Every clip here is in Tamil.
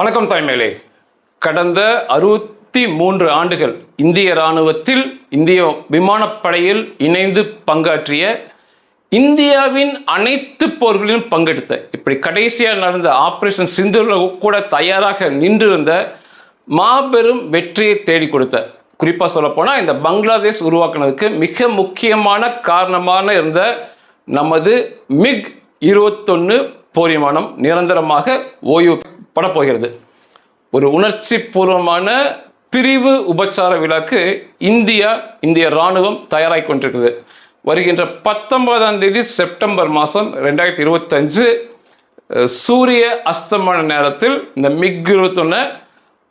வணக்கம் தலைமையிலே கடந்த அறுபத்தி மூன்று ஆண்டுகள் இந்திய இராணுவத்தில் இந்திய விமானப்படையில் இணைந்து பங்காற்றிய இந்தியாவின் அனைத்து போர்களிலும் பங்கெடுத்த இப்படி கடைசியாக நடந்த ஆப்ரேஷன் சிந்தூரில் கூட தயாராக நின்றிருந்த மாபெரும் வெற்றியை தேடி கொடுத்த. குறிப்பாக சொல்லப்போனால் இந்த பங்களாதேஷ் உருவாக்குனதுக்கு மிக முக்கியமான காரணமான இருந்த நமது மிக் இருபத்தொன்று போர் விமானம் நிரந்தரமாக ஓய்வு படப்போகிறது. ஒரு உணர்ச்சி பூர்வமான பிரிவு உபச்சார விழாக்கு இந்தியா இந்திய இராணுவம் தயாராகி கொண்டிருக்கிறது வருகின்ற பத்தொன்பதாம் தேதி செப்டம்பர் மாதம் ரெண்டாயிரத்தி இருபத்தஞ்சு சூரிய அஸ்தமன நேரத்தில் இந்த மிக் இருபத்தொன்று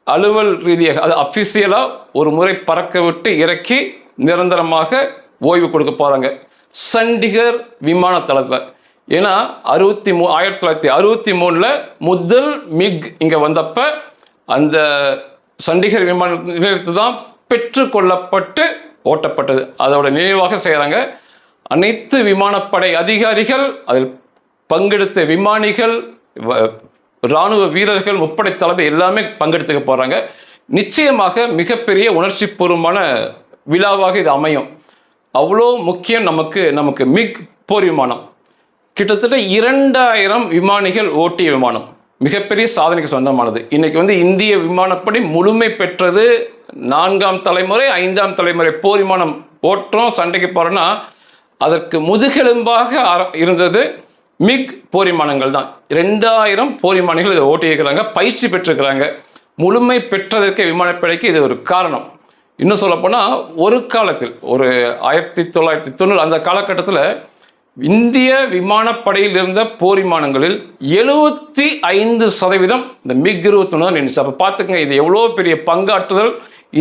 அலுவல் ரீதியாக அது அஃபிஷியலாக ஒரு முறை பறக்க விட்டு இறக்கி நிரந்தரமாக ஓய்வு கொடுக்க போகிறாங்க சண்டிகர் விமான தளத்தில் ஏன்னா அறுபத்தி மூ ஆயிரத்தி தொள்ளாயிரத்தி அறுபத்தி மூணில் முதல் மிக் இங்கே வந்தப்ப அந்த சண்டிகர் விமான நிலையத்து தான் பெற்றுக்கொள்ளப்பட்டு ஓட்டப்பட்டது. அதோட நினைவாக செய்கிறாங்க அனைத்து விமானப்படை அதிகாரிகள் அதில் பங்கெடுத்த விமானிகள் வ- இராணுவ வீரர்கள் முப்படை தலைமை எல்லாமே பங்கெடுத்துக்க போகிறாங்க நிச்சயமாக மிகப்பெரிய உணர்ச்சிபூர்வமான விழாவாக இது அமையும். அவ்வளோ முக்கியம் நமக்கு நமக்கு மிக் போர் விமானம். கிட்டத்தட்ட இரண்டாயிரம் விமானிகள் ஓட்டிய விமானம். மிகப்பெரிய சாதனைக்கு சொந்தமானது. இன்னைக்கு வந்து இந்திய விமானப்படி முழுமை பெற்றது நான்காம் தலைமுறை ஐந்தாம் தலைமுறை போர் விமானம் ஓட்டுறோம். சண்டைக்கு போகிறோன்னா அதற்கு முதுகெலும்பாக இருந்தது மிக் போர் விமானங்கள் தான். ரெண்டாயிரம் போர் விமானிகள் இதை ஓட்டியிருக்கிறாங்க பயிற்சி பெற்றிருக்கிறாங்க. முழுமை பெற்றதற்கு விமானப்படைக்கு இது ஒரு காரணம். இன்னும் சொல்லப்போனால் ஒரு காலத்தில் ஒரு ஆயிரத்தி தொள்ளாயிரத்தி தொண்ணூறு அந்த காலகட்டத்தில் இந்திய விமானப்படையில் இருந்த போர் விமானங்களில் எழுபத்தி ஐந்து சதவீதம் இந்த மிக் இருபத்தொன்று தான் நின்றுச்சு அப்போ பார்த்துக்கங்க இது எவ்வளோ பெரிய பங்காற்றுதல்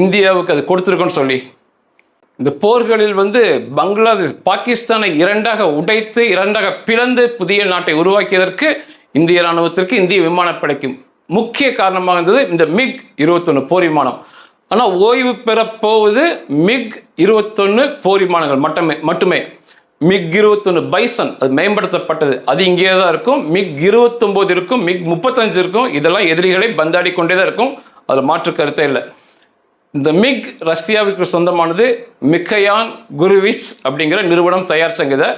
இந்தியாவுக்கு அது கொடுத்துருக்குன்னு சொல்லி. இந்த போர்களில் வந்து பங்களாதேஷ் பாகிஸ்தானை இரண்டாக உடைத்து இரண்டாக பிளந்து புதிய நாட்டை உருவாக்கியதற்கு இந்திய ராணுவத்திற்கு இந்திய விமானப்படைக்கு முக்கிய காரணமாக இருந்தது இந்த மிக் இருபத்தொன்று போர் விமானம். ஆனால் ஓய்வு பெறப்போவது மிக் இருபத்தொன்று போர் விமானங்கள் மட்டுமே மட்டுமே. மிக் இருபத்தொன்று பைசன் அது மேம்படுத்தப்பட்டது. அது இங்கே தான் இருக்கும். மிக் இருபத்தொம்போது இருக்கும் மிக் முப்பத்தஞ்சு இருக்கும். இதெல்லாம் எதிரிகளை பந்தாடி கொண்டே தான் இருக்கும். அதில் மாற்று கருத்தே இல்லை. இந்த மிக் ரஷ்யாவுக்கு சொந்தமானது மிக்கையான் குருவிச் அப்படிங்கிற நிறுவனம் தயார் செஞ்சதை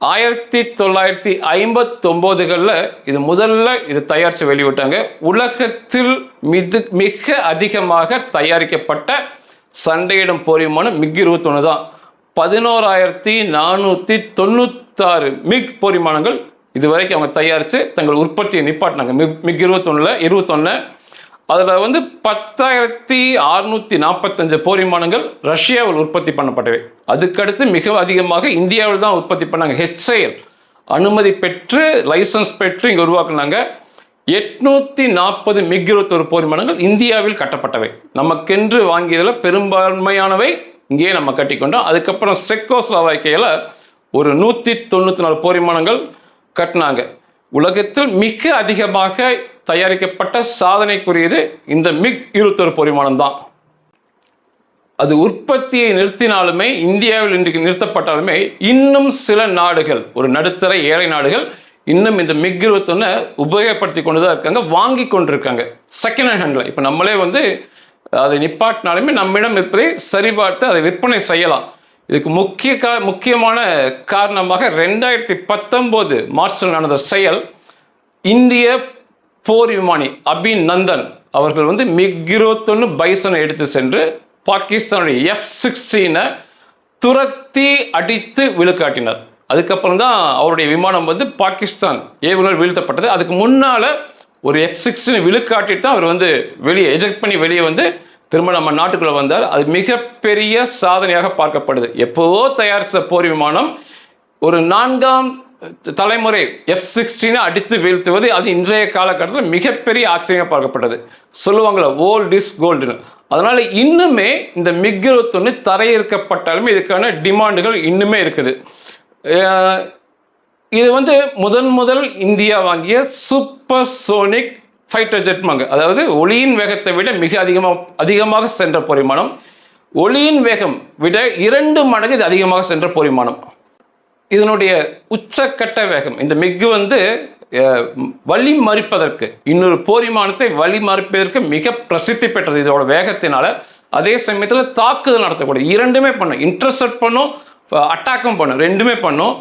ஆயிரத்தி தொள்ளாயிரத்தி ஐம்பத்தொம்போதுகளில் இது முதல்ல இது தயாரித்து வெளியிட்டாங்க. உலகத்தில் மிது மிக அதிகமாக தயாரிக்கப்பட்ட சண்டையிடும் போர் விமானம் மிக் இருபத்தொன்று தான். பதினோராயிரத்தி நானூற்றி தொண்ணூத்தாறு மிக் பொறிமானங்கள் இது இதுவரைக்கும் அவங்க தயாரித்து தங்கள் உற்பத்தியை நிப்பாட்டினாங்க. மிக் மிக் இருபத்தொன்னில் இருபத்தொன்னு. அதில் வந்து பத்தாயிரத்தி அறுநூற்றி நாற்பத்தஞ்சு போரிமானங்கள் ரஷ்யாவில் உற்பத்தி பண்ணப்பட்டவை. அதுக்கடுத்து மிக அதிகமாக இந்தியாவில் தான் உற்பத்தி பண்ணாங்க. ஹெச்ஐஎல் அனுமதி பெற்று லைசன்ஸ் பெற்று இங்கே உருவாக்குனாங்க. எட்நூத்தி நாற்பது மிக் இருபத்தொரு போரிமானங்கள் இந்தியாவில் கட்டப்பட்டவை. நமக்கென்று வாங்கியதில் பெரும்பான்மையானவை இங்கேயே நம்ம கட்டிக்கொண்டோம். அதுக்கப்புறம் செக்கோஸ்லாவாக்கியில் ஒரு நூற்றி தொண்ணூற்றி நாலு போரிமானங்கள் கட்டினாங்க. உலகத்தில் மிக அதிகமாக தயாரிக்கப்பட்ட சாதனைக்குரியது இந்த மிக் இருபத்தொரு போர் தான் அது உற்பத்தியை நிறுத்தினாலுமே இந்தியாவில் இன்றைக்கு நிறுத்தப்பட்டாலுமே இன்னும் சில நாடுகள் ஒரு நடுத்தர ஏழை நாடுகள் இன்னும் இந்த மிக் இருபத்தொன்னு உபயோகப்படுத்தி கொண்டு தான் இருக்காங்க வாங்கி கொண்டிருக்காங்க. செகண்ட் ஹேண்டில் இப்போ நம்மளே வந்து அதை நிப்பாட்டினாலுமே நம்மிடம் இருப்பதை சரிபார்த்து அதை விற்பனை செய்யலாம். இதுக்கு முக்கிய கா முக்கியமான காரணமாக ரெண்டாயிரத்தி பத்தொம்போது மார்ச்சில் நடந்த செயல் இந்திய போர் விமானி அபின் நந்தன் அவர்கள் வந்து மிக் இருபத்தொன்று பைசனை எடுத்து சென்று பாகிஸ்தானுடைய எஃப் சிக்ஸ்டீனை துரத்தி அடித்து விழுக்காட்டினார். அதுக்கப்புறம் தான் அவருடைய விமானம் வந்து பாகிஸ்தான் ஏவுகணை வீழ்த்தப்பட்டது. அதுக்கு முன்னால் ஒரு எஃப் சிக்ஸ்டின் விழுக்காட்டிட்டு தான் அவர் வந்து வெளியே எஜெக்ட் பண்ணி வெளியே வந்து திரும்ப நம்ம நாட்டுக்குள்ளே வந்தார். அது மிகப்பெரிய சாதனையாக பார்க்கப்படுது. எப்போவோ தயாரித்த போர் விமானம் ஒரு நான்காம் தலைமுறை எஃப் சிக்ஸ்டீனை அடித்து வீழ்த்துவது அது இன்றைய காலகட்டத்தில் மிகப்பெரிய ஆச்சரியமாக பார்க்கப்பட்டது சொல்லுவாங்களே ஓல்ட் இஸ் கோல்டுன்னு அதனால் இன்னுமே இந்த மிக் இருபத்தொன்று தரையிறக்கப்பட்டாலுமே இதுக்கான டிமாண்டுகள் இன்னுமே இருக்குது. இது வந்து முதன் முதல் இந்தியா வாங்கிய சூப்பர் சோனிக் ஃபைட்டர் ஜெட்மாங்க அதாவது ஒளியின் வேகத்தை விட மிக அதிகமாக அதிகமாக சென்ற போர் ஒளியின் வேகம் விட இரண்டு மடங்கு இது அதிகமாக சென்ற போர் இதனுடைய உச்சக்கட்ட வேகம் இந்த மிகு வந்து வழி மறிப்பதற்கு இன்னொரு போரிமானத்தை வழி மறிப்பதற்கு மிக பிரசித்தி பெற்றது. இதோட வேகத்தினால அதே சமயத்தில் தாக்குதல் நடத்தக்கூடிய இரண்டுமே பண்ணும். இன்டர்செப்ட் பண்ணும் அட்டாக்கும் பண்ணும். ரெண்டுமே பண்ணும்.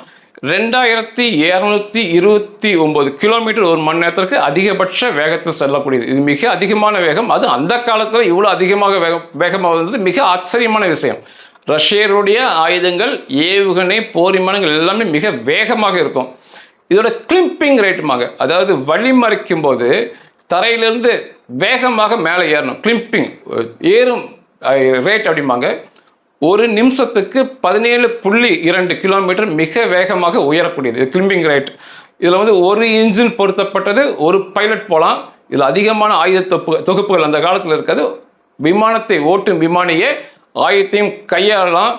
ரெண்டாயிரத்தி இரநூத்தி இருபத்தி ஒன்பது கிலோமீட்டர் ஒரு மணி நேரத்திற்கு அதிகபட்ச வேகத்தில் செல்லக்கூடியது. இது மிக அதிகமான வேகம். அது அந்த காலத்தில் இவ்வளோ அதிகமாக வேகம் வேகமாக வந்தது மிக ஆச்சரியமான விஷயம். ரஷ்யருடைய ஆயுதங்கள் ஏவுகணை போர் விமானங்கள் எல்லாமே மிக வேகமாக இருக்கும். இதோட கிளிம்பிங் ரேட்டுமாக அதாவது வழிமறைக்கும் போது தரையிலிருந்து வேகமாக மேலே ஏறணும். கிளிம்பிங் ஏறும் ரேட் அப்படிம்பாங்க. ஒரு நிமிஷத்துக்கு பதினேழு புள்ளி இரண்டு கிலோமீட்டர் மிக வேகமாக உயரக்கூடியது. இது கிளிம்பிங் ரைட் இதில் வந்து ஒரு இன்ஜின் பொருத்தப்பட்டது ஒரு பைலட் போகலாம் இதில் அதிகமான ஆயுத தொப்பு தொகுப்புகள் அந்த காலத்தில் இருக்கிறது விமானத்தை ஓட்டும் விமானியே ஆயுதத்தையும் கையாளலாம்.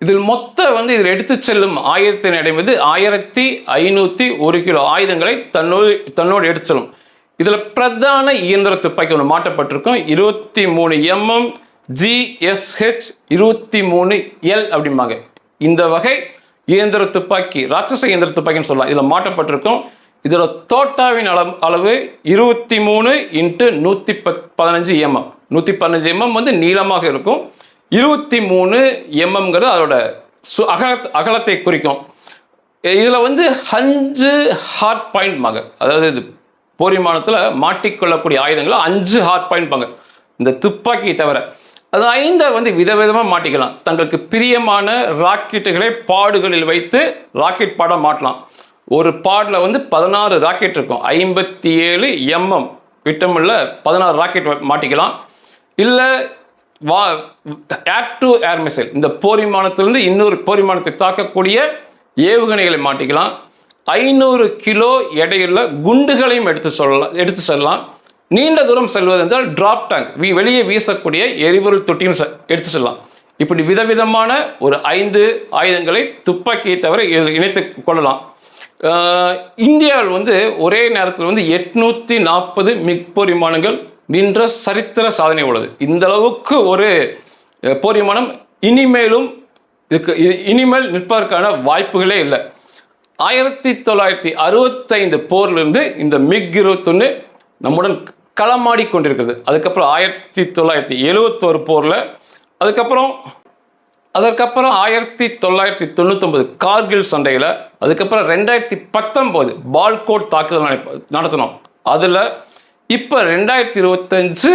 இதில் மொத்த வந்து இதில் எடுத்து செல்லும் ஆயுதத்தின் எடை வந்து ஆயிரத்தி ஐநூற்றி ஒரு கிலோ. ஆயுதங்களை தன்னோடு தன்னோடு எடுத்து செல்லும். இதில் பிரதான இயந்திர துப்பாக்கி ஒன்று மாட்டப்பட்டிருக்கும் இருபத்தி மூணு எம்எம் ஜிஎஸ்ஹெச் இருபத்தி மூணு எல் அப்படிம்பாங்க. இந்த வகை இயந்திர துப்பாக்கி ராட்சச இயந்திர துப்பாக்கின்னு சொல்லலாம். இதில் மாட்டப்பட்டிருக்கும் இதோட தோட்டாவின் அளவு அளவு இருபத்தி மூணு இன்ட்டு நூற்றி பத் பதினஞ்சு எம்எம் நூற்றி பதினஞ்சு எம்எம் வந்து நீளமாக இருக்கும். இருபத்தி மூணு எம்எம்ங்கிறது அதோட சு அகல அகலத்தை குறிக்கும். இதில் வந்து அஞ்சு ஹார்ட் பாயிண்ட் அதாவது இது போரிமானத்தில் மாட்டிக்கொள்ளக்கூடிய ஆயுதங்களை அஞ்சு ஹார்ட் பாயிண்ட் பாங்க இந்த துப்பாக்கி தவிர அது ஐந்தை வந்து விதவிதமாக மாட்டிக்கலாம். தங்களுக்கு பிரியமான ராக்கெட்டுகளை பாடுகளில் வைத்து ராக்கெட் பாட மாட்டலாம். ஒரு பாடில் வந்து பதினாறு ராக்கெட் இருக்கும். ஐம்பத்தி ஏழு எம்எம் விட்டமில்ல பதினாறு ராக்கெட் மாட்டிக்கலாம். இல்லை வா ஏர் டு ஏர் மிசைல். இந்த போரிமானத்திலிருந்து இன்னொரு போரிமானத்தை தாக்கக்கூடிய ஏவுகணைகளை மாட்டிக்கலாம். ஐநூறு கிலோ எடையுள்ள குண்டுகளையும் எடுத்து சொல்லலாம் எடுத்து செல்லலாம். நீண்ட தூரம் செல்வது என்றால் டிராப் டேங்க் வீ வெளியே வீசக்கூடிய எரிபொருள் தொட்டியும் செ- எடுத்து செல்லலாம். இப்படி விதவிதமான ஒரு ஐந்து ஆயுதங்களை துப்பாக்கியை தவிர இணைத்து கொள்ளலாம். இந்தியாவில் வந்து ஒரே நேரத்தில் வந்து எட்நூற்றி நாற்பது மிக் போர் விமானங்கள் நின்ற சரித்திர சாதனை உள்ளது. இந்த அளவுக்கு ஒரு போரிமானம் போர் விமானம் இனிமேலும் இதுக்கு இனிமேல் நிற்பதற்கான வாய்ப்புகளே இல்லை. ஆயிரத்தி தொள்ளாயிரத்தி அறுபத்தைந்து போர்லேருந்து இந்த மிக் இருபத்தொன்று நம்முடன் களமாடி கொண்டிருக்கிறது. அதுக்கப்புறம் ஆயிரத்தி தொள்ளாயிரத்தி எழுவத்தோரு போரில் அதுக்கப்புறம் அதற்கப்புறம் ஆயிரத்தி தொள்ளாயிரத்தி தொண்ணூத்தொம்பது கார்கில் சண்டையில் அதுக்கப்புறம் ரெண்டாயிரத்தி பத்தொம்போது பால்கோட் தாக்குதல் நடத்தினோம். அதில் இப்போ ரெண்டாயிரத்தி இருபத்தஞ்சு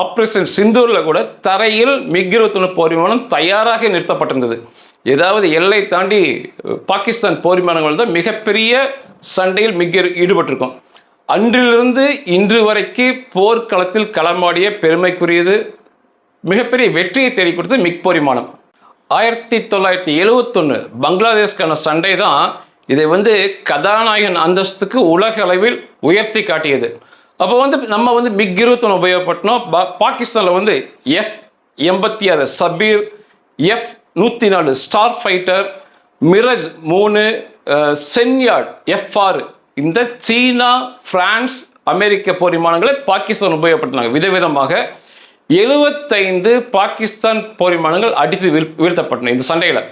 ஆப்ரேஷன் சிந்தூரில் கூட தரையில் மிக் இருபத்தொன்று போர் விமானம் தயாராக நிறுத்தப்பட்டிருந்தது. ஏதாவது எல்லை தாண்டி பாகிஸ்தான் போர் விமானங்கள் தான் மிகப்பெரிய சண்டையில் மிக ஈடுபட்டிருக்கும். அன்றிலிருந்து இன்று வரைக்கு போர்க்களத்தில் களமாடிய பெருமைக்குரியது மிகப்பெரிய வெற்றியை தேடி கொடுத்தது மிக் போரிமானம். ஆயிரத்தி தொள்ளாயிரத்தி எழுவத்தொன்று பங்களாதேஷ்கான சண்டை தான் இதை வந்து கதாநாயகன் அந்தஸ்துக்கு உலக அளவில் உயர்த்தி காட்டியது. அப்போ வந்து நம்ம வந்து மிக் இருபத்தொன்று உபயோகப்பட்டோம். பா- பாகிஸ்தானில் வந்து எஃப் எண்பத்தி ஆறு சபீர் எஃப் நூற்றி நாலு ஸ்டார் ஃபைட்டர் மிரஜ் மூணு சென்யார்ட் எஃப் ஆறு இந்த சீனா பிரான்ஸ் அமெரிக்க போர் விமானங்களை பாகிஸ்தான் உபயோகப்படுத்தினாங்க. விதவிதமாக எழுபத்தைந்து பாகிஸ்தான் போர் விமானங்கள் அடித்து வீழ் வீழ்த்தப்பட்டன இந்த சண்டையில்.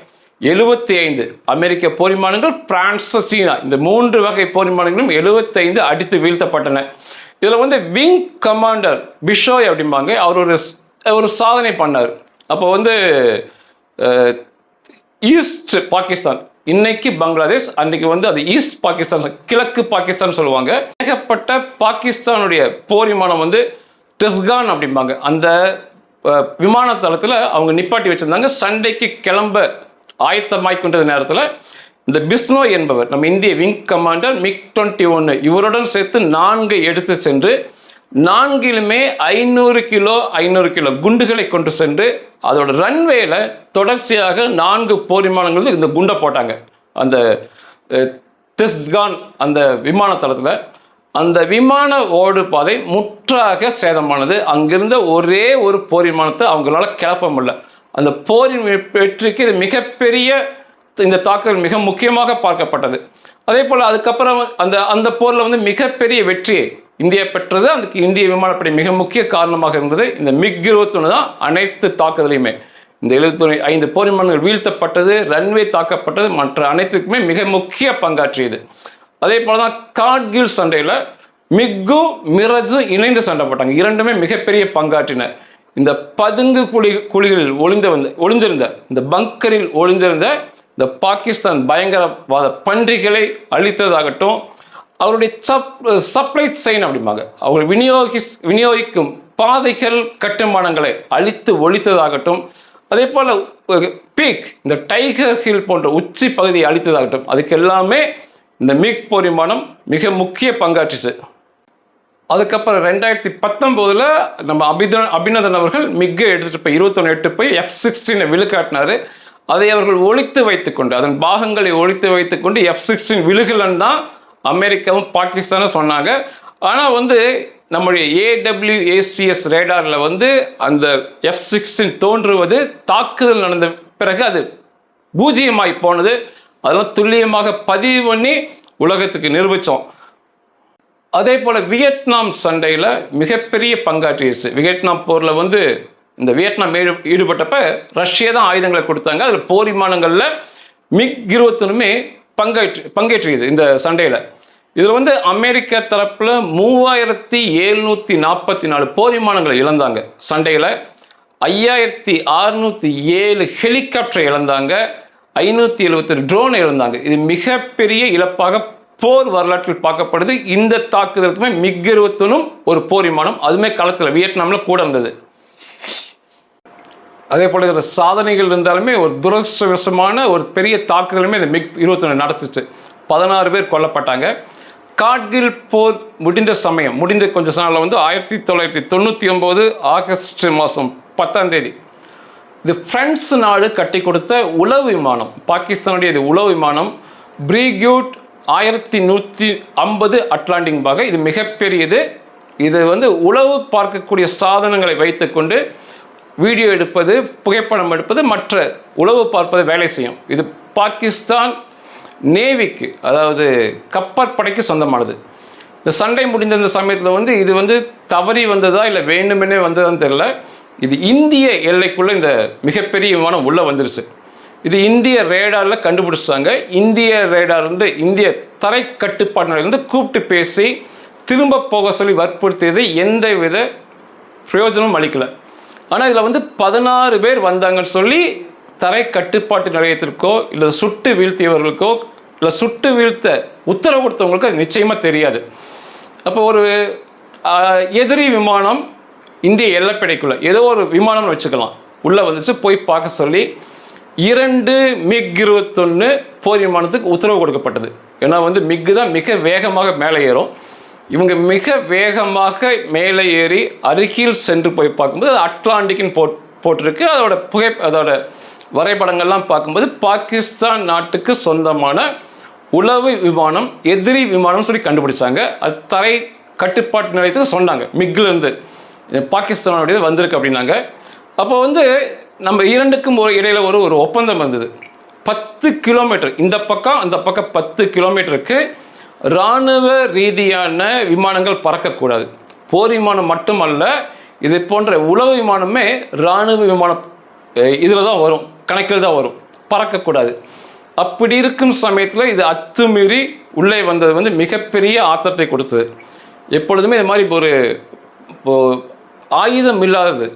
எழுபத்தி ஐந்து அமெரிக்க போர் விமானங்கள் பிரான்ஸ் சீனா இந்த மூன்று வகை போர் விமானங்களும் எழுபத்தைந்து அடித்து வீழ்த்தப்பட்டன. இதில் வந்து விங் கமாண்டர் பிஷோய் அப்படிம்பாங்க. அவர் ஒரு ஒரு சாதனை பண்ணார். அப்போ வந்து ஈஸ்ட் பாகிஸ்தான் இன்னைக்கு பங்களாதேஷ் அன்னைக்கு வந்து அது ஈஸ்ட் பாகிஸ்தான் கிழக்கு பாகிஸ்தான் சொல்லுவாங்க. ஏகப்பட்ட பாகிஸ்தானுடைய போர் விமானம் வந்து டெஸ்கான் அப்படிம்பாங்க. அந்த விமான தளத்தில் அவங்க நிப்பாட்டி வச்சிருந்தாங்க. சண்டைக்கு கிளம்ப ஆயத்தமாய் நேரத்தில் இந்த பிஸ்னோ என்பவர் நம்ம இந்திய விங் கமாண்டர் மிக் டுவெண்ட்டி ஒன்று இவருடன் சேர்த்து நான்கு எடுத்து சென்று நான்கிலுமே ஐநூறு கிலோ ஐநூறு கிலோ குண்டுகளை கொண்டு சென்று அதோட ரன்வேல தொடர்ச்சியாக நான்கு போர் விமானங்கள் இந்த குண்டை போட்டாங்க. அந்த திஸ்கான் அந்த விமான தளத்தில் அந்த விமான ஓடு பாதை முற்றாக சேதமானது. அங்கிருந்த ஒரே ஒரு போர் விமானத்தை அவங்களால கிளப்ப முடியல. அந்த போரின் வெற்றிக்கு இது மிகப்பெரிய இந்த தாக்குதல் மிக முக்கியமாக பார்க்கப்பட்டது. அதே போல் அதுக்கப்புறம் அந்த அந்த போரில் வந்து மிகப்பெரிய வெற்றியை இந்தியா பெற்றது அதுக்கு இந்திய விமானப்படை மிக முக்கிய காரணமாக இருந்தது. இந்த மிக் இருபத்தொன்று தான் அனைத்து தாக்குதலையுமே. இந்த எழுபத்தி ஐந்து போர் விமானங்கள் வீழ்த்தப்பட்டது ரன்வே தாக்கப்பட்டது மற்ற அனைத்துக்குமே மிக முக்கிய பங்காற்றியது. அதே போல தான் கார்கில் சண்டையில் மிக்கும் மிரஜும் இணைந்து சண்டை போட்டாங்க. இரண்டுமே மிகப்பெரிய பங்காற்றின. இந்த பதுங்கு குழி குழிகளில் ஒளிந்து வந்து ஒளிந்திருந்த இந்த பங்கரில் ஒளிந்திருந்த இந்த பாகிஸ்தான் பயங்கரவாத பன்றிகளை அழித்ததாகட்டும் அவருடைய சப் சப்ளை செயின் அப்படிம்பாங்க. அவர்கள் விநியோகி விநியோகிக்கும் பாதைகள் கட்டுமானங்களை அழித்து ஒழித்ததாகட்டும் அதே போல் பீக் இந்த டைகர் ஹில் போன்ற உச்சி பகுதியை அழித்ததாகட்டும் அதுக்கு எல்லாமே இந்த மிக் போரிமானம் மிக முக்கிய பங்காற்றுச்சு. அதுக்கப்புறம் ரெண்டாயிரத்தி பத்தொம்போதில் நம்ம அபித அபிநந்தன் அவர்கள் மிக எடுத்துகிட்டு போய் இருபத்தொன்று எட்டு போய் எஃப் சிக்ஸ்டீனை விழுக்காட்டினார். அதை அவர்கள் ஒழித்து வைத்துக்கொண்டு அதன் பாகங்களை ஒழித்து வைத்துக்கொண்டு எஃப் சிக்ஸ்டீன் விழுகலன்னு தான் அமெரிக்காவும் பாகிஸ்தானும் சொன்னாங்க. ஆனால் வந்து நம்முடைய ஏடபிள்யூ ஏசிஎஸ் ரேடாரில் வந்து அந்த எஃப் சிக்ஸின் தோன்றுவது தாக்குதல் நடந்த பிறகு அது பூஜ்ஜியமாய் போனது. அதெல்லாம் துல்லியமாக பதிவு பண்ணி உலகத்துக்கு நிரூபித்தோம் அதே போல் வியட்நாம் சண்டையில் மிகப்பெரிய பங்காற்றிடுச்சு. வியட்நாம் போரில் வந்து இந்த வியட்நாம் ஈடு ஈடுபட்டப்ப ரஷ்யா தான் ஆயுதங்களை கொடுத்தாங்க. அதில் போர் விமானங்களில் மிக் இருபத்தொன்னுமே பங்கேற்று பங்கேற்றியது இந்த சண்டையில். இதில் வந்து அமெரிக்க தரப்பில் மூவாயிரத்தி எழுநூற்றி நாற்பத்தி நாலு போர் விமானங்களை இழந்தாங்க. சண்டையில் ஐயாயிரத்தி அறுநூற்றி ஏழு ஹெலிகாப்டரை இழந்தாங்க. ஐநூற்றி எழுபத்தெட்டு ட்ரோன் இழந்தாங்க. இது மிகப்பெரிய இழப்பாக போர் வரலாற்றில் பார்க்கப்படுது. இந்த தாக்குதலுக்குமே மிக் இருபத்தொன்னும் ஒரு போர் விமானம் அதுவுமே களத்தில் வியட்நாமில் கூட இருந்தது. அதே போல இதில் சாதனைகள் இருந்தாலுமே ஒரு துரதிருஷ்டவசமான ஒரு பெரிய தாக்குதலுமே இந்த மிக் இருபத்தொன்று நடத்துச்சு. பதினாறு பேர் கொல்லப்பட்டாங்க. கார்கில் போர் முடிந்த சமயம் முடிந்த கொஞ்ச நாளில் வந்து ஆயிரத்தி தொள்ளாயிரத்தி தொண்ணூற்றி ஒம்பது ஆகஸ்ட் மாதம் பத்தாம் தேதி இது ஃப்ரெண்ட்ஸ் நாடு கட்டி கொடுத்த உளவு விமானம் பாகிஸ்தானுடைய இது உளவு விமானம் ப்ரீக்யூட் ஆயிரத்தி நூற்றி ஐம்பது அட்லாண்டிக் பாக இது மிகப்பெரியது. இது வந்து உளவு பார்க்கக்கூடிய சாதனங்களை வைத்துக்கொண்டு வீடியோ எடுப்பது புகைப்படம் எடுப்பது மற்ற உளவு பார்ப்பது வேலை செய்யும். இது பாகிஸ்தான் நேவிக்கு அதாவது கப்பற்படைக்கு சொந்தமானது. இந்த சண்டை முடிந்த இந்த சமயத்தில் வந்து இது வந்து தவறி வந்ததா இல்லை வேண்டுமெனே வந்ததான்னு தெரியல. இது இந்திய எல்லைக்குள்ளே இந்த மிகப்பெரிய விமானம் உள்ளே வந்துருச்சு. இது இந்திய ரேடாரில் கண்டுபிடிச்சாங்க. இந்திய ரேடார்லேருந்து இந்திய தரை கட்டுப்பாட்டினர்லேருந்து கூப்பிட்டு பேசி திரும்ப போக சொல்லி வற்புறுத்தியது எந்த வித பிரயோஜனமும் அளிக்கலை. ஆனால் இதில் வந்து பதினாறு பேர் வந்தாங்கன்னு சொல்லி தரை கட்டுப்பாட்டு நிலையத்திற்கோ இல்லை சுட்டு வீழ்த்தியவர்களுக்கோ இல்லை சுட்டு வீழ்த்த உத்தரவு கொடுத்தவங்களுக்கு அது நிச்சயமாக தெரியாது. அப்போ ஒரு எதிரி விமானம் இந்திய எல்லைப்படைக்குள்ள ஏதோ ஒரு விமானம்னு வச்சுக்கலாம். உள்ளே வந்துச்சு போய் பார்க்க சொல்லி இரண்டு மிக் இருபத்தொன்று போர் விமானத்துக்கு உத்தரவு கொடுக்கப்பட்டது. ஏன்னா வந்து மிக்கு தான் மிக வேகமாக மேலே ஏறும். இவங்க மிக வேகமாக மேலே ஏறி அருகில் சென்று போய் பார்க்கும்போது அது அட்லாண்டிக்னு போட் போட்டிருக்கு. அதோட புகை அதோட வரைபடங்கள்லாம் பார்க்கும்போது பாகிஸ்தான் நாட்டுக்கு சொந்தமான உளவு விமானம் எதிரி விமானம் சொல்லி கண்டுபிடிச்சாங்க. அது தரை கட்டுப்பாட்டு நிலையத்துக்கு சொன்னாங்க. மிக்லேருந்து. பாகிஸ்தானுடைய வந்திருக்கு அப்படின்னாங்க. அப்போ வந்து நம்ம இரண்டுக்கும் ஒரு இடையில ஒரு ஒரு ஒப்பந்தம் வந்தது. பத்து கிலோமீட்டர். இந்த பக்கம் அந்த பக்கம் பத்து கிலோமீட்டருக்கு இராணுவ ரீதியான விமானங்கள் பறக்கக்கூடாது. போர் விமானம் மட்டுமல்ல இது போன்ற உளவு விமானமே இராணுவ விமானம் இதில் தான் வரும். கணக்கில் தான் வரும். பறக்கக்கூடாது. அப்படி இருக்கும் சமயத்தில் இது அத்துமீறி உள்ளே வந்தது வந்து மிகப்பெரிய ஆத்திரத்தை கொடுத்தது. எப்பொழுதுமே இது மாதிரி ஒரு இப்போ ஆயுதம் இல்லாதது.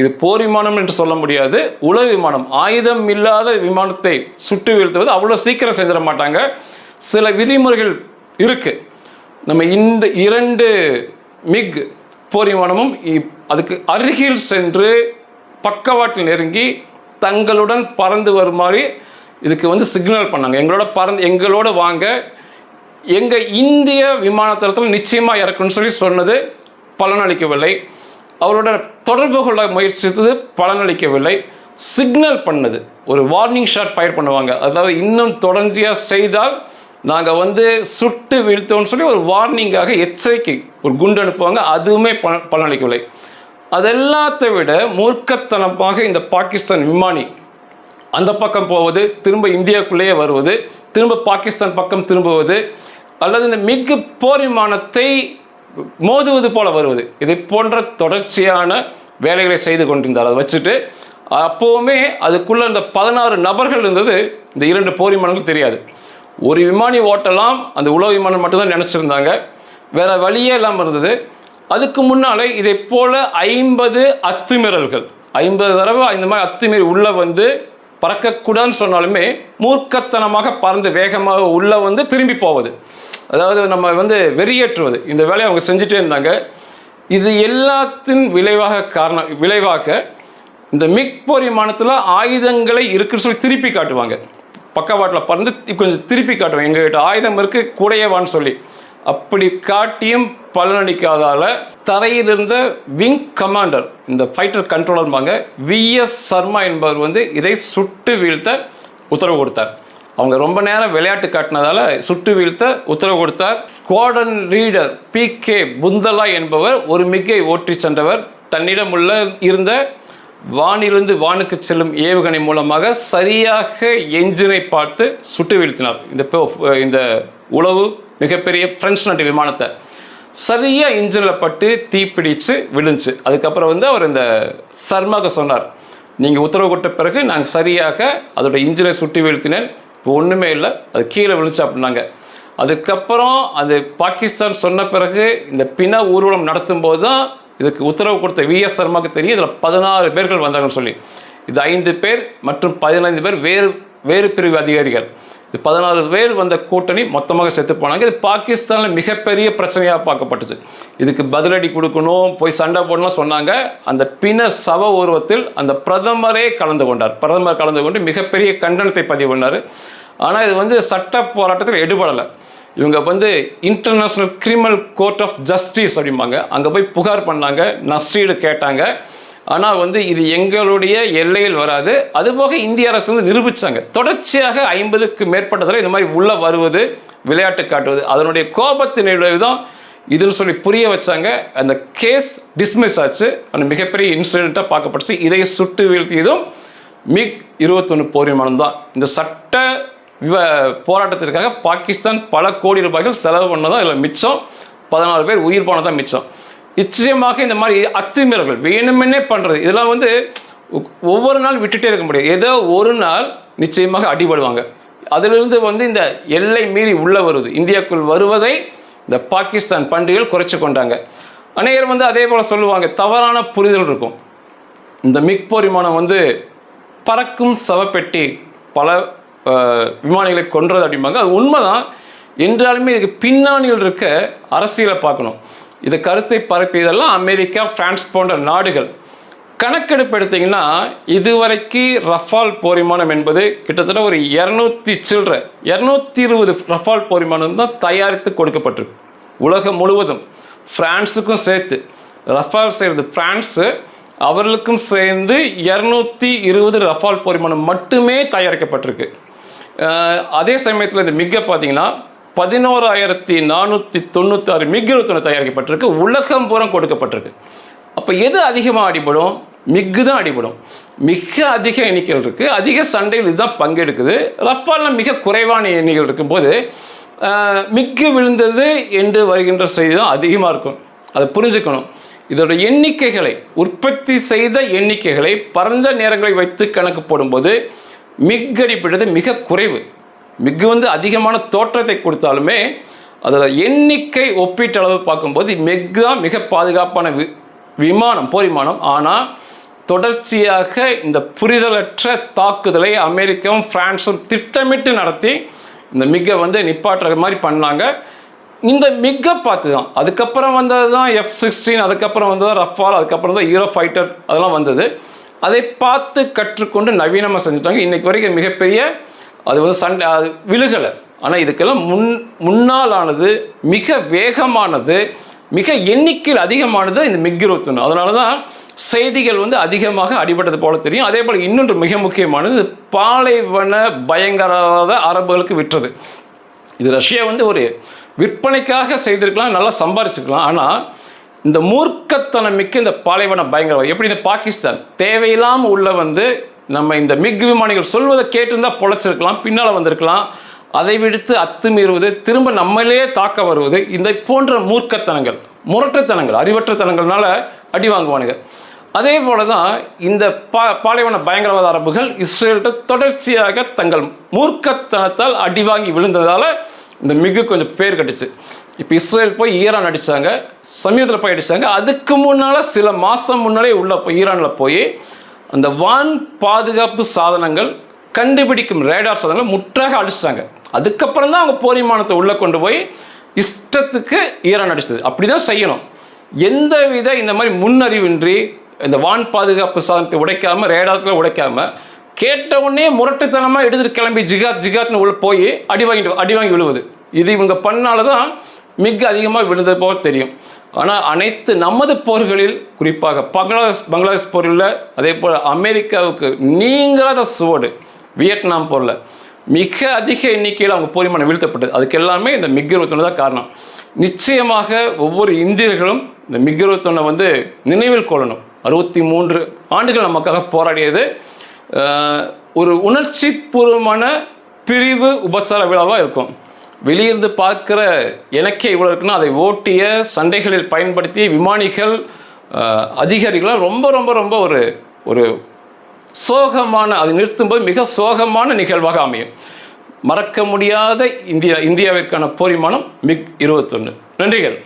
இது போர் விமானம் என்று சொல்ல முடியாது. உளவு விமானம். ஆயுதம் இல்லாத விமானத்தை சுட்டு வீழ்த்துவது அவ்வளோ சீக்கிரம் செஞ்சிட மாட்டாங்க. சில விதிமுறைகள் இருக்குது நம்ம இந்த இரண்டு மிக் போர் விமானமும் அதுக்கு அருகில் சென்று பக்கவாட்டில் நெருங்கி தங்களுடன் பறந்து வருமாறு இதுக்கு வந்து சிக்னல் பண்ணாங்க. எங்களோட பறந்து எங்களோட வாங்க எங்கள் இந்திய விமானத்தளத்தில் நிச்சயமாக இறக்குன்னு சொல்லி சொன்னது பலனளிக்கவில்லை. அவரோட தொடர்பு கொள்ள முயற்சித்தது பலனளிக்கவில்லை. சிக்னல் பண்ணது. ஒரு வார்னிங் ஷாட் ஃபயர் பண்ணுவாங்க. அதாவது இன்னும் தொடர்ச்சியாக செய்தால் நாங்கள் வந்து சுட்டு வீழ்த்தோம்னு சொல்லி ஒரு வார்னிங்காக எச்சரிக்கை ஒரு குண்டு அனுப்புவாங்க. அதுவுமே பல பலனளிக்கவில்லை. அதெல்லாத்தை விட மூர்க்கத்தனமாக இந்த பாகிஸ்தான் விமானி அந்த பக்கம் போவது திரும்ப இந்தியாவுக்குள்ளேயே வருவது திரும்ப பாகிஸ்தான் பக்கம் திரும்புவது அல்லது இந்த மிகு போர் விமானத்தை மோதுவது போல வருவது. இதை போன்ற தொடர்ச்சியான வேலைகளை செய்து கொண்டிருந்தார். அதை வச்சுட்டு அப்போவுமே அதுக்குள்ள இந்த பதினாறு நபர்கள் இருந்தது. இந்த இரண்டு போர் விமானங்கள் தெரியாது. ஒரு விமானி ஓட்டலாம் அந்த உளவு விமானம் மட்டும்தான் நினச்சிருந்தாங்க. வேற வழியே இல்லாமல் இருந்தது. அதுக்கு முன்னாலே இதை போல ஐம்பது அத்துமீறல்கள். ஐம்பது தடவை இந்த மாதிரி அத்துமீறி உள்ள வந்து பறக்கக்கூடாதுன்னு சொன்னாலுமே மூர்க்கத்தனமாக பறந்து வேகமாக உள்ள வந்து திரும்பி போவது. அதாவது நம்ம வந்து வெறியேற்றுவது. இந்த வேலையை அவங்க செஞ்சுட்டே இருந்தாங்க. இது எல்லாத்தின் விளைவாக காரணம் விளைவாக இந்த மிக் போர் விமானத்தில் ஆயுதங்களை இருக்குன்னு சொல்லி திருப்பி காட்டுவாங்க. பக்கவாட்டில் பறந்து கொஞ்சம் திருப்பி காட்டுவாங்க. எங்ககிட்ட ஆயுதம் இருக்குது கூடையவான்னு சொல்லி. அப்படி காட்டியும் பலனளிக்காதால தரையில் இருந்த விங் கமாண்டர் இந்த ஃபைட்டர் கண்ட்ரோலர்பாங்க விஎஸ் சர்மா என்பவர் வந்து இதை சுட்டு வீழ்த்த உத்தரவு கொடுத்தார். அவங்க ரொம்ப நேரம் விளையாட்டு காட்டினதால சுட்டு வீழ்த்த உத்தரவு கொடுத்தார். Squadron leader P K Bundela என்பவர் ஒரு மிகை ஓட்டி சென்றவர். தன்னிடம் உள்ள இருந்த வானிலிருந்து வானுக்கு செல்லும் ஏவுகணை மூலமாக சரியாக எஞ்சினை பார்த்து சுட்டு வீழ்த்தினார். இந்த இந்த உளவு மிகப்பெரிய பிரெஞ்சு நாட்டு விமானத்தை சரியாக இன்ஜினில் பட்டு தீப்பிடிச்சு விழுந்துச்சு. அதுக்கப்புறம் வந்து அவர் இந்த சர்மாக்கு சொன்னார் நீங்கள் உத்தரவு கொடுத்த பிறகு நாங்கள் சரியாக அதோட இன்ஜினை சுட்டி வீழ்த்தினேன். இப்போ ஒன்றுமே இல்லை அது கீழே விழுந்துச்சு அப்படின்னாங்க. அதுக்கப்புறம் அது பாகிஸ்தான் சொன்ன பிறகு இந்த பிண ஊர்வலம் நடத்தும் போது தான் இதுக்கு உத்தரவு கொடுத்த விஎஸ் சர்மாக்கு தெரியும். இதில் பதினாறு பேர்கள் வந்தாங்கன்னு சொல்லி. இது ஐந்து பேர் மற்றும் பதினைந்து பேர் வேறு வேறு பிரிவு அதிகாரிகள். பதினாறு பேர் வந்த கூட்டணி மொத்தமாக செத்து போனாங்க. இது பாகிஸ்தானில் மிகப்பெரிய பிரச்சனையாக பார்க்கப்பட்டது. இதுக்கு பதிலடி கொடுக்கணும் போய் சண்டை போடணும் சொன்னாங்க. அந்த பிண சவ உருவத்தில் அந்த பிரதமரே கலந்து கொண்டார். பிரதமர் கலந்து கொண்டு மிகப்பெரிய கண்டனத்தை பதிவு பண்ணார். ஆனால் இது வந்து சட்ட போராட்டத்தில் எடுபடலை. இவங்க வந்து international criminal court of justice அப்படிம்பாங்க. அங்கே போய் புகார் பண்ணாங்க நஸ்ரீடு கேட்டாங்க. ஆனால் வந்து இது எங்களுடைய எல்லையில் வராது. அதுபோக இந்திய அரசு வந்து நிரூபித்தாங்க தொடர்ச்சியாக ஐம்பதுக்கு மேற்பட்டதில் இந்த மாதிரி உள்ளே வருவது விளையாட்டு காட்டுவது. அதனுடைய கோபத்தின் விதம் தான் இதுன்னு சொல்லி புரிய வச்சாங்க. அந்த கேஸ் டிஸ்மிஸ் ஆச்சு. அந்த மிகப்பெரிய இன்சிடெண்ட்டாக பார்க்கப்பட்டுச்சு. இதை சுட்டு வீழ்த்தியதும் மிக் இருபத்தொன்று போர் விமானம் தான். இந்த சட்ட விவ போராட்டத்திற்காக பாகிஸ்தான் பல கோடி ரூபாய்கள் செலவு பண்ணதான் இதில் மிச்சம். பதினாறு பேர் உயிர் போனதான் மிச்சம். நிச்சயமாக இந்த மாதிரி அத்துமீறல்கள் வேணுமென்னே பண்ணுறது இதெல்லாம் வந்து ஒவ்வொரு நாள் விட்டுட்டே இருக்க முடியாது. ஏதோ ஒரு நாள் நிச்சயமாக அடிபடுவாங்க. அதிலிருந்து வந்து இந்த எல்லை மீறி உள்ளே வருவது இந்தியாவுக்குள் வருவதை இந்த பாகிஸ்தான் பண்டிகைகள் குறைச்சி கொண்டாங்க. அநேகர் வந்து அதே போல் சொல்லுவாங்க. தவறான புரிதல் இருக்கும். இந்த மிக் போர் விமானம் வந்து பறக்கும் சவப்பெட்டி பல விமானிகளை கொன்றது அப்படிம்பாங்க. அது உண்மைதான். என்றாலுமே இதுக்கு பின்னாணிகள் இருக்க அரசியலை பார்க்கணும். இந்த கருத்தை பரப்பியதெல்லாம் அமெரிக்கா பிரான்ஸ் போன்ற நாடுகள். கணக்கெடுப்பு எடுத்தீங்கன்னா இதுவரைக்கு ரஃபால் போர் விமானம் என்பது கிட்டத்தட்ட ஒரு இரநூத்தி சில்லற இரநூத்தி இருபது ரஃபால் போர் விமானம் தான் தயாரித்து கொடுக்கப்பட்டிருக்கு. உலகம் முழுவதும் ஃப்ரான்ஸுக்கும் சேர்த்து ரஃபால் செய்கிறது பிரான்ஸு அவர்களுக்கும் சேர்ந்து இரநூத்தி இருபது ரஃபால் போர் விமானம் மட்டுமே தயாரிக்கப்பட்டிருக்கு. அதே சமயத்தில் இந்த மிக்க பார்த்தீங்கன்னா பதினோராயிரத்தி நானூற்றி தொண்ணூத்தாறு மிக் இருபத்தொன்று தயாரிக்கப்பட்டிருக்கு. உலகம் பூரம் கொடுக்கப்பட்டிருக்கு. அப்போ எது அதிகமாக அடிபடும்? மிக்கு தான் அடிபடும். மிக அதிக எண்ணிக்கைகள் இருக்குது அதிக சண்டையில் இதுதான் பங்கெடுக்குது. ரஃபாலில் மிக குறைவான எண்ணிக்கைகள் இருக்கும்போது மிக்கு விழுந்தது என்று வருகின்ற செய்தி தான் அதிகமாக இருக்கும். அதை புரிஞ்சுக்கணும். இதோட எண்ணிக்கைகளை உற்பத்தி செய்த எண்ணிக்கைகளை பரந்த நேரங்களை வைத்து கணக்கு போடும்போது மிக் மிக குறைவு. மிக் வந்து அதிகமான தோற்றத்தை கொடுத்தாலுமே அதில் எண்ணிக்கை ஒப்பீட்டளவு பார்க்கும்போது மிக் தான் மிக பாதுகாப்பான வி விமானம் போர் விமானம் ஆனால் தொடர்ச்சியாக இந்த புரிதலற்ற தாக்குதலை அமெரிக்காவும் பிரான்ஸும் திட்டமிட்டு நடத்தி இந்த மிக வந்து நிப்பாட்டுற மாதிரி பண்ணாங்க. இந்த மிக பார்த்து தான் அதுக்கப்புறம் வந்தது தான் எஃப் சிக்ஸ்டீன் அதுக்கப்புறம் வந்தது ரஃபால் அதுக்கப்புறம் தான் ஹீரோ ஃபைட்டர் அதெல்லாம் வந்தது. அதை பார்த்து கற்றுக்கொண்டு நவீனமாக செஞ்சுட்டாங்க. இன்றைக்கு வரைக்கும் மிகப்பெரிய அது வந்து சண்டை அது விழுகலை. ஆனால் இதுக்கெல்லாம் முன் முன்னாலானது மிக வேகமானது மிக எண்ணிக்கையில் அதிகமானது இந்த மிக் இருபத்தொன்று அதனால தான் செய்திகள் வந்து அதிகமாக அடிபட்டது போல தெரியும். அதே போல் இன்னொன்று மிக முக்கியமானது பாலைவன பயங்கரவாத அரபுகளுக்கு விற்றது. இது ரஷ்யா வந்து ஒரு விற்பனைக்காக செய்திருக்கலாம் நல்லா சம்பாரிச்சிருக்கலாம். ஆனால் இந்த மூர்க்கத்தனம் மிக்க இந்த பாலைவன பயங்கரவாதம் எப்படி இந்த பாகிஸ்தான் தேவையில்லாமல் உள்ள வந்து நம்ம இந்த மிக் விமானிகள் சொல்வதை கேட்டிருந்தால் பொழைச்சிருக்கலாம் பின்னால் வந்திருக்கலாம். அதை விடுத்து அத்துமீறுவது திரும்ப நம்மளே தாக்க வருவது இந்த போன்ற மூர்க்கத்தனங்கள் முரட்டுத்தனங்கள் அறிவற்றத்தனங்கள்னால அடி வாங்குவானுங்க. அதே போல தான் இந்த பா பாலைவன பயங்கரவாத அரபுகள் இஸ்ரேல்கிட்ட தொடர்ச்சியாக தங்கள் மூர்க்கத்தனத்தால் அடி வாங்கி விழுந்ததால் இந்த மிகு கொஞ்சம் பேர் கட்டுச்சு. இப்போ இஸ்ரேல் போய் ஈரான் அடித்தாங்க சமீபத்தில் போய் அடித்தாங்க அதுக்கு முன்னால் சில மாதம் முன்னாலே உள்ள போய் ஈரானில் போய் அந்த வான் பாதுகாப்பு சாதனங்கள் கண்டுபிடிக்கும் ரேடார் சாதனங்களை முற்றாக அடிச்சிட்டாங்க அதுக்கப்புறம் தான் அவங்க போரிமானத்தை உள்ளே கொண்டு போய் இஷ்டத்துக்கு ஈரான் அடிச்சது. அப்படி தான் செய்யணும். எந்தவித இந்த மாதிரி முன்னறிவின்றி இந்த வான் பாதுகாப்பு சாதனத்தை உடைக்காமல் ரேடாரத்தில் உடைக்காமல் கேட்ட உடனே முரட்டுத்தனமாக எடுத்துட்டு கிளம்பி ஜிகாத் ஜிகாத்னு உள்ள போய் அடி வாங்கிட்டு அடி வாங்கி விழுவுது. இது இவங்க பண்ணால தான் மிக அதிகமாக விழுந்தது போக தெரியும். ஆனால் அனைத்து நமது போர்களில் குறிப்பாக பங்களாதேஷ் பங்களாதேஷ் போரில் அதே போல் அமெரிக்காவுக்கு நீங்காத சுவடு வியட்நாம் போரில். மிக அதிக எண்ணிக்கையில் அவங்க போரிமானம் வீழ்த்தப்பட்டது. அதுக்கு எல்லாமே இந்த மிக் இருபத்தொன்று தான் காரணம். நிச்சயமாக ஒவ்வொரு இந்தியர்களும் இந்த மிக் இருபத்தொன்னை வந்து நினைவில் கொள்ளணும். அறுபத்தி மூன்று ஆண்டுகள் நமக்காக போராடியது. ஒரு உணர்ச்சி பூர்வமான பிரிவு உபசார விழாவாக இருக்கும். வெளியிருந்து பார்க்குற எனக்கே இவ்வளோ இருக்குன்னா அதை ஓட்டிய சண்டைகளில் பயன்படுத்திய விமானிகள் அஹ், அதிகாரிகள் ரொம்ப ரொம்ப ரொம்ப ஒரு ஒரு சோகமான அதை நிறுத்தும்போது மிக சோகமான நிகழ்வாக அமையும். மறக்க முடியாத இந்தியா இந்தியாவிற்கான போரிமானம் மிக் இருபத்தொன்று நன்றிகள்.